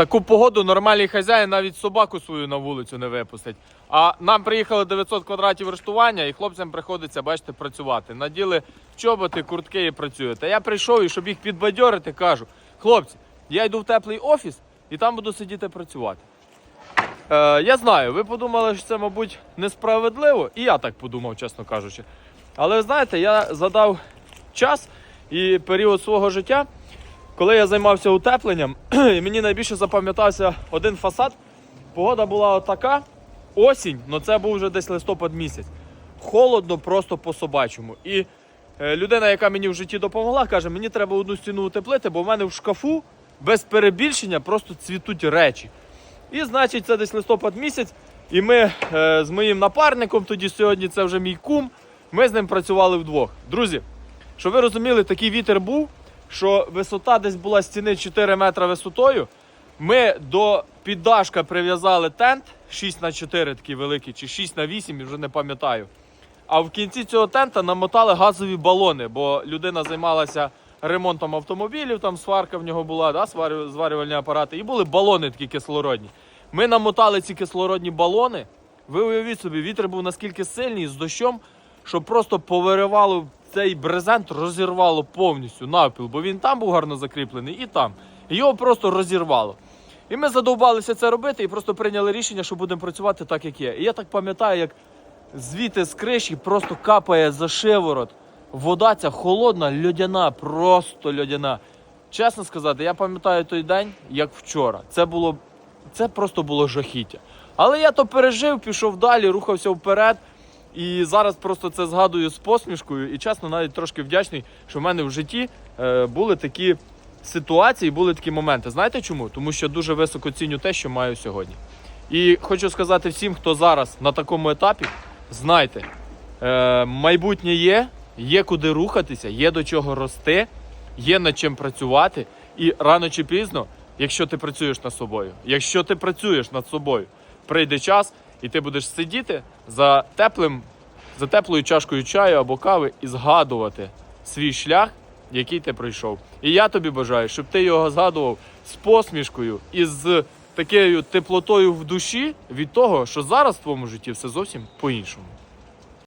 таку погоду нормальний хазяїн навіть собаку свою на вулицю не випустить. А нам приїхали 900 квадратів рештування, і хлопцям приходиться, бачите, працювати. Наділи чоботи, куртки і працюєте. Я прийшов і щоб їх підбадьорити, кажу: хлопці, я йду в теплий офіс і там буду сидіти працювати. Е, я знаю, ви подумали, що це, мабуть, несправедливо, і я так подумав, чесно кажучи. Але знаєте, я задав час і період свого життя, коли я займався утепленням, і мені найбільше запам'ятався один фасад. Погода була така, осінь, але це був вже десь листопад місяць. Холодно просто по-собачому. І е, людина, яка мені в житті допомогла, каже: мені треба одну стіну утеплити, бо в мене в шкафу без перебільшення просто цвітуть речі. І значить, це десь листопад місяць. І ми е, з моїм напарником, тоді сьогодні це вже мій кум. Ми з ним працювали вдвох. Друзі, щоб ви розуміли, такий вітер був, що висота десь була стіни 4 метри висотою. Ми до піддашка прив'язали тент 6 на 4 такий великий, чи 6 на 8, вже не пам'ятаю. А в кінці цього тента намотали газові балони, бо людина займалася ремонтом автомобілів, там сварка в нього була, да, зварювальні апарати, і були балони такі кислородні. Ми намотали ці кислородні балони. Ви уявіть собі, вітер був наскільки сильний з дощом, що просто повиривало цей брезент, розірвало повністю навпіл, бо він там був гарно закріплений і там. Його просто розірвало. І ми задовбалися це робити і просто прийняли рішення, що будемо працювати так, як є. І я так пам'ятаю, як звідти з криші просто капає за шиворот. Вода ця холодна, льодяна, просто льодяна. Чесно сказати, я пам'ятаю той день, як вчора. Це було це просто було жахіття. Але я то пережив, пішов далі, рухався вперед. І зараз просто це згадую з посмішкою. І чесно, навіть трошки вдячний, що в мене в житті е, були такі ситуації, були такі моменти. Знаєте чому? Тому що дуже високо ціню те, що маю сьогодні. І хочу сказати всім, хто зараз на такому етапі, знайте, е, майбутнє є, є куди рухатися, є до чого рости, є над чим працювати. І рано чи пізно, якщо ти працюєш над собою, якщо ти працюєш над собою, прийде час, і ти будеш сидіти за теплим, за теплою чашкою чаю або кави і згадувати свій шлях, який ти пройшов. І я тобі бажаю, щоб ти його згадував з посмішкою і з такою теплотою в душі від того, що зараз в твоєму житті все зовсім по-іншому.